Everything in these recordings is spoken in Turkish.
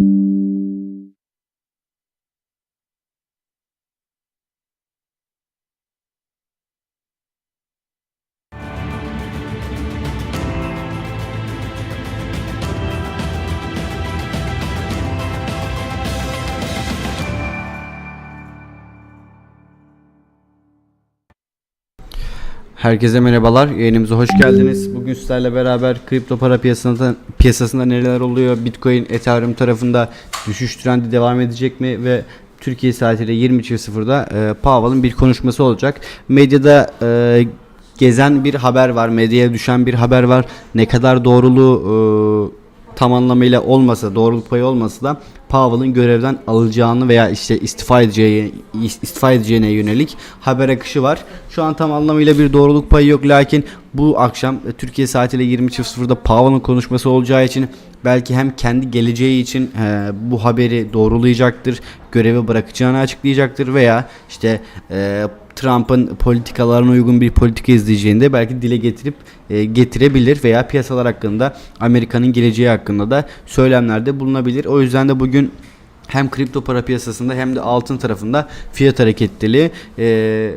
you Herkese merhabalar. Yayınımıza hoş geldiniz. Bugün sizlerle beraber kripto para piyasasında piyasasında neler oluyor? Bitcoin, Ethereum tarafında düşüş trendi devam edecek mi ve Türkiye saatiyle 20.00'da e, Powell'ın bir konuşması olacak. Medyada e, gezen bir haber var, medyaya düşen bir haber var. Ne kadar doğruluğu e, tam anlamıyla olmasa, doğruluk payı olmasa da Powell'ın görevden alacağını veya işte istifa edeceği istifa edeceğine yönelik haber akışı var. Şu an tam anlamıyla bir doğruluk payı yok lakin bu akşam e, Türkiye saatiyle 20.00'da Powell'ın konuşması olacağı için belki hem kendi geleceği için e, bu haberi doğrulayacaktır, görevi bırakacağını açıklayacaktır veya işte e, Trump'ın politikalarına uygun bir politika izleyeceğini de belki dile getirip e, getirebilir veya piyasalar hakkında Amerika'nın geleceği hakkında da söylemlerde bulunabilir. O yüzden de bugün hem kripto para piyasasında hem de altın tarafında fiyat hareketliliği e,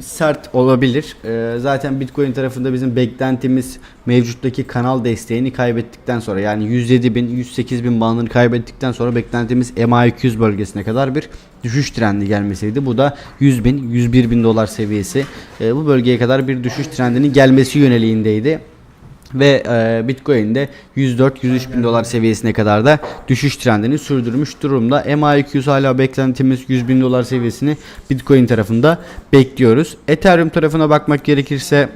sert olabilir. Ee, zaten Bitcoin tarafında bizim beklentimiz mevcuttaki kanal desteğini kaybettikten sonra yani 107 bin, 108 bin bandını kaybettikten sonra beklentimiz MA200 bölgesine kadar bir düşüş trendi gelmesiydi. Bu da 100 bin, 101 bin dolar seviyesi. Ee, bu bölgeye kadar bir düşüş trendinin gelmesi yöneliğindeydi ve e, Bitcoin'de 104-103 bin dolar seviyesine kadar da düşüş trendini sürdürmüş durumda. MA200 hala beklentimiz 100 bin dolar seviyesini Bitcoin tarafında bekliyoruz. Ethereum tarafına bakmak gerekirse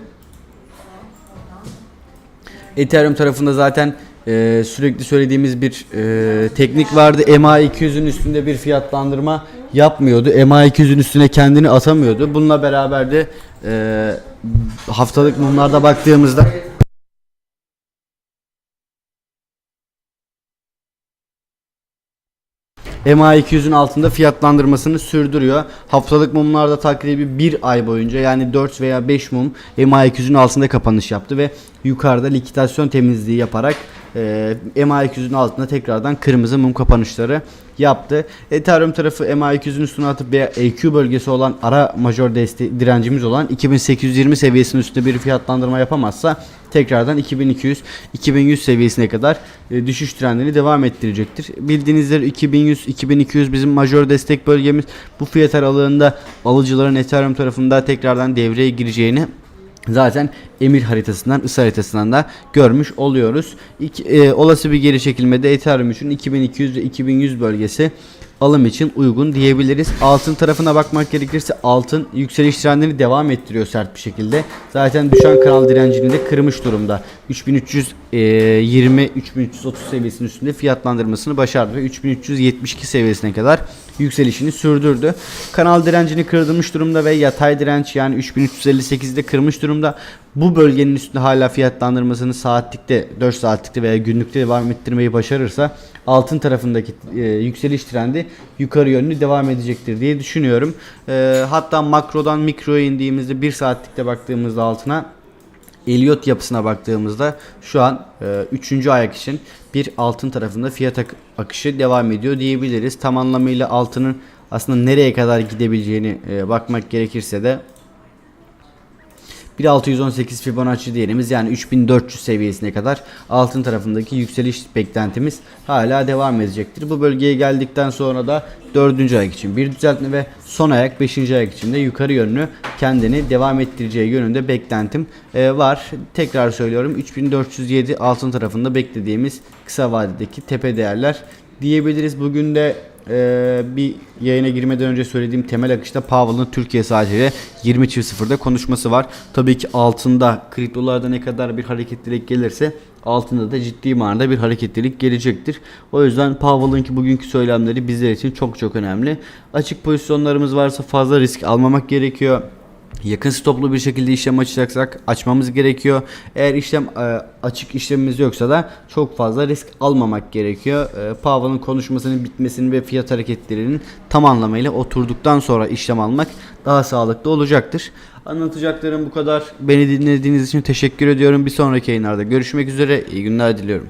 Ethereum tarafında zaten e, sürekli söylediğimiz bir e, teknik vardı. MA200'ün üstünde bir fiyatlandırma yapmıyordu. MA200'ün üstüne kendini atamıyordu. Bununla beraber de e, haftalık mumlarda baktığımızda MA200'ün altında fiyatlandırmasını sürdürüyor. Haftalık mumlarda takribi bir ay boyunca yani 4 veya 5 mum MA200'ün altında kapanış yaptı ve yukarıda likidasyon temizliği yaparak e, MA200'ün altında tekrardan kırmızı mum kapanışları yaptı. Ethereum tarafı MA200'ün üstüne atıp veya EQ bölgesi olan ara major deste direncimiz olan 2820 seviyesinin üstünde bir fiyatlandırma yapamazsa tekrardan 2200 2100 seviyesine kadar e, düşüş trendini devam ettirecektir. Bildiğiniz üzere 2100 2200 bizim major destek bölgemiz. Bu fiyat aralığında alıcıların Ethereum tarafında tekrardan devreye gireceğini zaten emir haritasından, ısı haritasından da görmüş oluyoruz. İki, e, olası bir geri çekilmede Ethereum için 2200 ve 2100 bölgesi alım için uygun diyebiliriz. Altın tarafına bakmak gerekirse altın yükseliş trendini devam ettiriyor sert bir şekilde. Zaten düşen kanal direncini de kırmış durumda. 3320 3330 seviyesinin üstünde fiyatlandırmasını başardı ve 3372 seviyesine kadar yükselişini sürdürdü. Kanal direncini kırdırmış durumda ve yatay direnç yani 3358'de kırmış durumda. Bu bölgenin üstünde hala fiyatlandırmasını saatlikte 4 saatlikte veya günlükte devam ettirmeyi başarırsa altın tarafındaki e, yükseliş trendi yukarı yönlü devam edecektir diye düşünüyorum. E, hatta makrodan mikroya indiğimizde 1 saatlikte baktığımızda altına Elliot yapısına baktığımızda şu an 3. E, ayak için bir altın tarafında fiyat ak- akışı devam ediyor diyebiliriz. Tam anlamıyla altının aslında nereye kadar gidebileceğini e, bakmak gerekirse de 1618 Fibonacci değerimiz yani 3400 seviyesine kadar altın tarafındaki yükseliş beklentimiz hala devam edecektir. Bu bölgeye geldikten sonra da 4. ayak için bir düzeltme ve son ayak 5. ayak için de yukarı yönlü kendini devam ettireceği yönünde beklentim e, var. Tekrar söylüyorum 3407 altın tarafında beklediğimiz kısa vadedeki tepe değerler diyebiliriz. Bugün de ee, bir yayına girmeden önce söylediğim temel akışta Powell'ın Türkiye saatiyle 20.00'da konuşması var. Tabii ki altında kriptolarda ne kadar bir hareketlilik gelirse altında da ciddi manada bir hareketlilik gelecektir. O yüzden Powell'ın ki bugünkü söylemleri bizler için çok çok önemli. Açık pozisyonlarımız varsa fazla risk almamak gerekiyor yakın stoplu bir şekilde işlem açacaksak açmamız gerekiyor. Eğer işlem e, açık işlemimiz yoksa da çok fazla risk almamak gerekiyor. E, Powell'ın konuşmasının bitmesini ve fiyat hareketlerinin tam anlamıyla oturduktan sonra işlem almak daha sağlıklı olacaktır. Anlatacaklarım bu kadar. Beni dinlediğiniz için teşekkür ediyorum. Bir sonraki yayınlarda görüşmek üzere. İyi günler diliyorum.